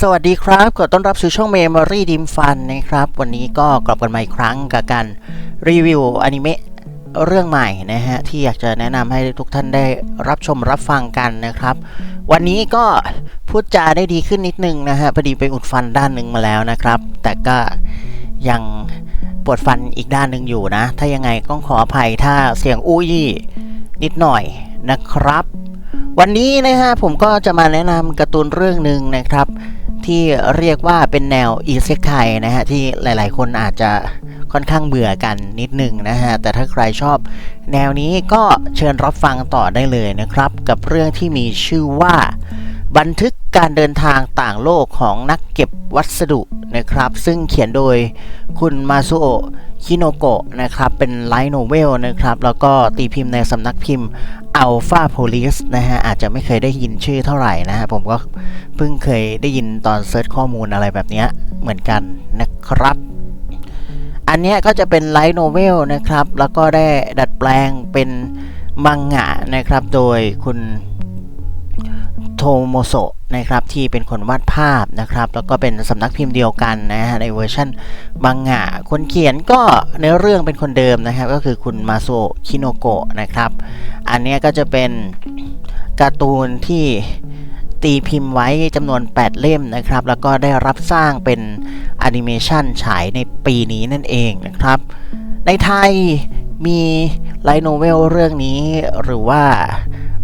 สวัสดีครับ ขอต้อนรับสู่ช่อง Memory Dim Fun นะครับ วันนี้ก็กลับกันมาอีกครั้งกับการรีวิวอนิเมะเรื่องใหม่นะฮะ ที่อยากจะแนะนำให้ทุกท่านได้รับชมรับฟังกันนะครับ วันนี้ก็พูดจาได้ดีขึ้นนิดนึงนะฮะพอดีไปอุดฟันด้านหนึ่งมาแล้วนะครับ แต่ก็ยัง ปวดฟันอีกด้านหนึ่งอยู่นะ ถ้ายังไงก็ขออภัยถ้าเสียงอู้ยี่นิดหน่อยนะครับ วันนี้นะฮะผมก็จะมาแนะนำการ์ตูนเรื่องหนึ่งนะครับ ที่เรียกว่าเป็นแนวอีเซคไคนะฮะที่หลายๆ คนอาจจะค่อนข้างเบื่อกันนิดหนึ่งนะฮะ แต่ถ้าใครชอบ แนวนี้ก็เชิญรับฟังต่อได้เลยนะครับ กับเรื่องที่มีชื่อว่า บันทึกการเดินทางต่างโลกของนักเก็บวัสดุนะครับ ซึ่งเขียนโดยคุณมาซุโอะคิโนโกะนะครับ เป็นไลท์โนเวลนะครับ แล้วก็ตีพิมพ์ในสำนักพิมพ์ Alpha Police นะฮะ อาจจะไม่เคยได้ยินชื่อเท่าไหร่นะฮะ ผมก็เพิ่งเคยได้ยินตอนเซิร์ชข้อมูลอะไรแบบนี้เหมือนกันนะครับ อันนี้ก็จะเป็นไลท์โนเวลนะครับ แล้วก็ได้ดัดแปลงเป็นมังงะนะครับ โดยคุณ โทโมโซะนะครับที่เป็นคนวาดภาพนะครับแล้วก็เป็นสำนักพิมพ์เดียวกันนะฮะในเวอร์ชันมังงะคนเขียนก็ในเรื่องเป็นคนเดิมนะครับก็คือคุณมาโซคิโนโกะนะครับอันนี้ก็จะเป็นการ์ตูนที่ตีพิมพ์ไว้จำนวน 8 เล่มนะครับ แล้วก็ได้รับสร้างเป็นแอนิเมชันฉายในปีนี้นั่นเองนะครับ ในไทย มีไลท์โนเวลเรื่องนี้หรือว่า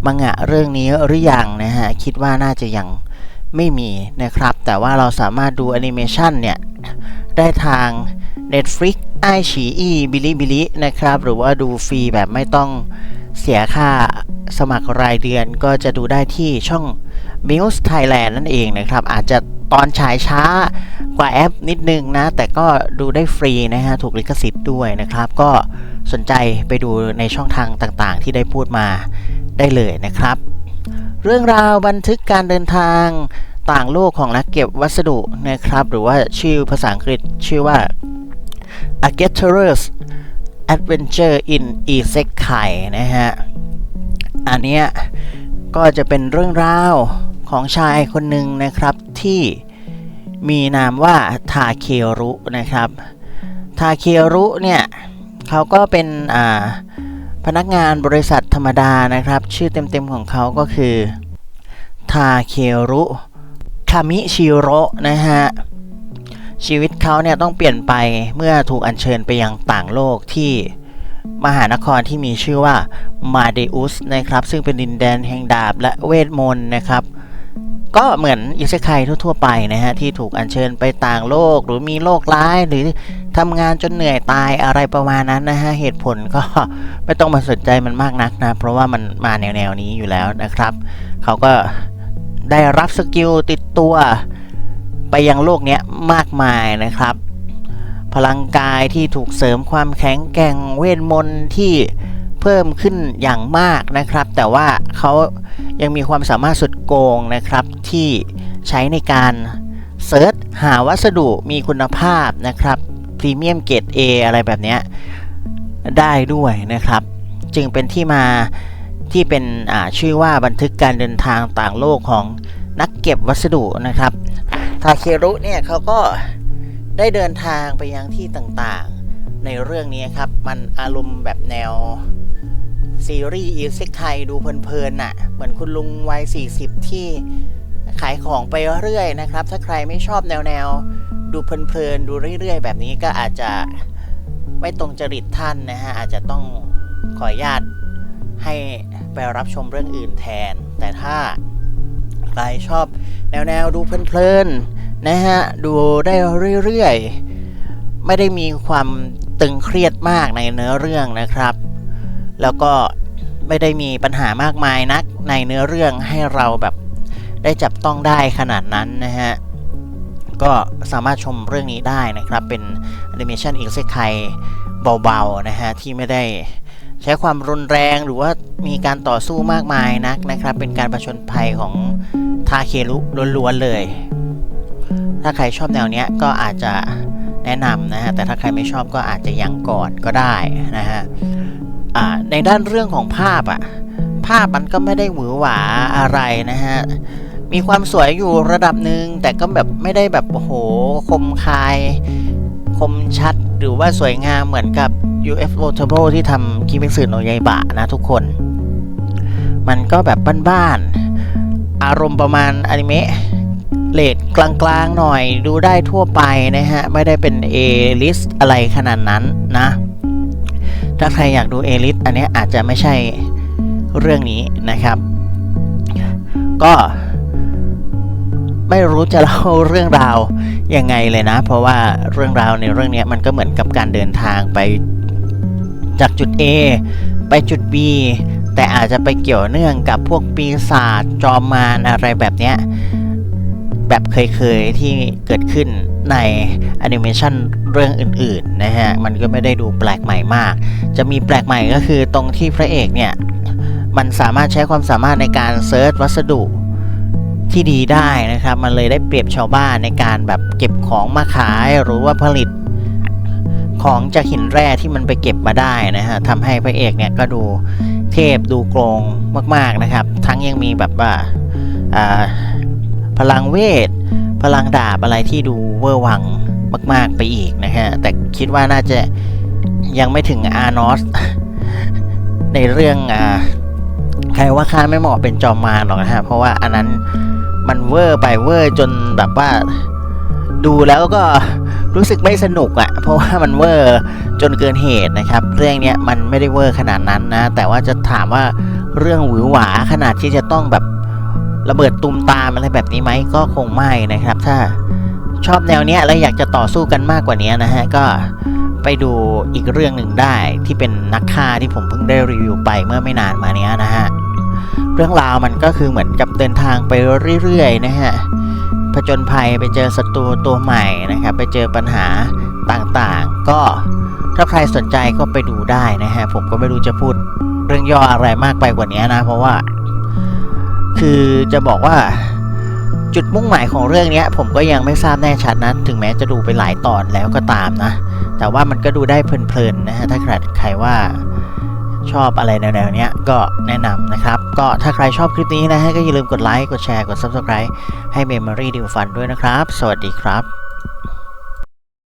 มังงะเรื่องนี้หรือยังนะฮะ คิดว่าน่าจะยังไม่มีนะครับ แต่ว่าเราสามารถดูแอนิเมชันเนี่ย ได้ทาง Netflix ไอฉีอีบิลิบิลินะครับ หรือว่าดูฟรีแบบไม่ต้องเสียค่าสมัครรายเดือนก็จะดูได้ที่ช่อง Muse Thailand นั่นเองนะครับ อาจจะตอนฉายช้ากว่าแอปนิดนึงนะ แต่ก็ดูได้ฟรีนะฮะ ถูกลิขสิทธิ์ด้วยนะครับ ก็สนใจไปดูในช่องทางต่างๆ ที่ได้พูดมาได้เลยนะครับ เรื่องราวบันทึกการเดินทางต่างโลกของนักเก็บวัสดุนะครับ หรือว่าชื่อภาษาอังกฤษชื่อว่า A Getter's Adventure in Isekai นะฮะ อันเนี้ยก็จะเป็นเรื่องราว ของชายคนหนึ่งนะครับที่มีนามว่าทาเครุนะครับ ทาเครุเนี่ยเขาก็เป็นพนักงานบริษัทธรรมดานะครับ ชื่อเต็มๆของเขาก็คือทาเครุคามิชิโร่นะฮะชีวิตเขาเนี่ยต้องเปลี่ยนไปเมื่อถูกอัญเชิญไปยังต่างโลกที่มหานครที่มีชื่อว่ามาเดอุสนะครับ ซึ่งเป็นดินแดนแห่งดาบและเวทมนต์นะครับ ก็เหมือนอิเซไคทั่วๆไปนะฮะที่ถูกอัญเชิญไปต่างโลก หรือมีโลกร้ายหรือทำงานจนเหนื่อยตายอะไรประมาณนั้นนะฮะเหตุผลก็ไม่ต้องมาสนใจมันมากนักนะ เพราะว่ามันมาแนวๆนี้อยู่แล้วนะครับ เขาก็ได้รับสกิลติดตัวไปยังโลกนี้มากมายนะครับ พลังกายที่ถูกเสริมความแข็งแกร่งเวทมนต์ที่ เพิ่มขึ้นอย่างมากนะครับ แต่ว่าเขายังมีความสามารถสุดโกงนะครับที่ใช้ในการเซิร์ชหาวัสดุมีคุณภาพนะครับพรีเมียมเกรด A อะไรแบบนี้ได้ด้วยนะครับ จึงเป็นที่มาที่เป็นชื่อว่าบันทึกการเดินทางต่างโลกของนักเก็บวัสดุนะครับทาเครุเนี่ยเขาก็ได้เดินทางไปยังที่ต่างๆในเรื่องนี้ครับ มันอารมณ์แบบแนว ซีรีส์อีเซ็กไทยดูเพลินๆน่ะ เหมือนคุณลุงวัย 40 ที่ขายของไปเรื่อยนะครับ ถ้าใครไม่ชอบแนวๆ ดูเพลินๆ ดูเรื่อยๆ แบบนี้ก็อาจจะไม่ตรงจริตท่านนะฮะ อาจจะต้องขออนุญาตให้ไปรับชมเรื่องอื่นแทน แต่ถ้าใครชอบแนวๆ ดูเพลินๆ นะฮะ ดูได้เรื่อยๆ ไม่ได้มีความตึงเครียดมากในเนื้อเรื่องนะครับ แล้วก็ไม่ได้มีปัญหามากมายนักในเนื้อเรื่องให้เราแบบได้จับต้องได้ขนาดนั้นนะฮะ ก็สามารถชมเรื่องนี้ได้นะครับ เป็นแอนิเมชันอีกเซคไคเบาๆนะฮะ ที่ไม่ได้ใช้ความรุนแรงหรือว่ามีการต่อสู้มากมายนักนะครับ เป็นการประชนภัยของทาเครุล้วนๆเลย ถ้าใครชอบแนวเนี้ยก็อาจจะแนะนำนะฮะ แต่ถ้าใครไม่ชอบก็อาจจะยังก่อนก็ได้นะฮะ อ่าในด้านเรื่องของภาพอะภาพมันก็ไม่ได้หวือหวาอะไรนะฮะมีความสวยอยู่ระดับหนึ่งแต่ก็แบบไม่ได้แบบโอ้โหคมคายคมชัดหรือว่าสวยงามเหมือนกับ UFO Turbo ที่ทำคิมิสึโนยายบะนะทุกคน มันก็แบบบ้านๆ อารมณ์ประมาณอนิเมะเลดกลางๆหน่อยดูได้ทั่วไปนะฮะ ไม่ได้เป็น A list อะไรขนาดนั้นนะ ถ้าใครอยากดู A list อันนี้อาจจะไม่ใช่เรื่องนี้นะครับ ก็ไม่รู้จะเล่าเรื่องราวยังไงเลยนะ เพราะว่าเรื่องราวในเรื่องนี้มันก็เหมือนกับการเดินทางไปจากจุด A ไปจุด B แต่อาจจะไปเกี่ยวเนื่องกับพวกปีศาจจอมมารอะไรแบบเนี้ยแบบเคยๆที่เกิดขึ้นใน อนิเมชันเรื่องอื่นๆนะฮะมันก็ไม่ได้ดูแปลกใหม่มาก จะมีแปลกใหม่ก็คือตรงที่พระเอกเนี่ยมันสามารถใช้ความสามารถในการเซิร์ชวัสดุที่ดีได้นะครับ มันเลยได้เปรียบชาวบ้านในการแบบเก็บของมาขายหรือว่าผลิตของจากหินแร่ที่มันไปเก็บมาได้นะฮะทำให้พระเอกเนี่ยก็ดูเทพดูโกรงมาก ๆนะครับ ทั้งยังมีแบบว่าอ่าพลังเวท พลังดาบอะไรที่ดูเวอร์วัง มากๆไปอีกนะฮะ แต่คิดว่าน่าจะยังไม่ถึงอาร์นอสในเรื่องอ่าใครว่าข้าไม่เหมาะเป็นจอมมารหรอกนะฮะ เพราะว่าอันนั้นมันเวอร์ไปเวอร์จนแบบว่าดูแล้วก็รู้สึกไม่สนุกอะ่ะ เพราะว่ามันเวอร์จนเกินเหตุนะครับ เรื่องเนี้ยมันไม่ได้เวอร์ขนาดนั้นนะ แต่ว่าจะถามว่าเรื่องหวือหวาขนาดที่จะต้องแบบระเบิดตุมตามอะไรแบบนี้ไหมก็คงไม่นะครับ ถ้า ชอบแนวเนี้ยแล้วอยากจะต่อสู้กันมากกว่านี้นะฮะก็ไปดูอีกเรื่องหนึ่งได้ที่เป็นนักฆ่าที่ผมเพิ่งได้รีวิวไปเมื่อไม่นานมานี้นะฮะเรื่องราวมันก็คือเหมือนกับเดินทางไปเรื่อยๆนะฮะผจญภัยไปเจอศัตรูตัวใหม่นะครับ ไปเจอปัญหาต่างๆ ก็ถ้าใครสนใจก็ไปดูได้นะฮะผมก็ไม่รู้จะพูดเรื่องย่ออะไรมากไปกว่านี้นะ เพราะว่า คือจะบอกว่า จุดมุ่งหมายของเรื่องนี้ผมก็ยังไม่ทราบแน่ชัดนะถึงแม้จะดูไปหลายตอนแล้วก็ตามนะ แต่ว่ามันก็ดูได้เพลินๆนะฮะถ้าใครใครว่าชอบอะไรแนวๆนี้ก็แนะนำนะครับ ก็ถ้าใครชอบคลิปนี้นะฮะก็อย่าลืมกดไลค์ กดแชร์ กด Subscribe ให้ Memory ดิวฟันด้วยนะครับ สวัสดีครับ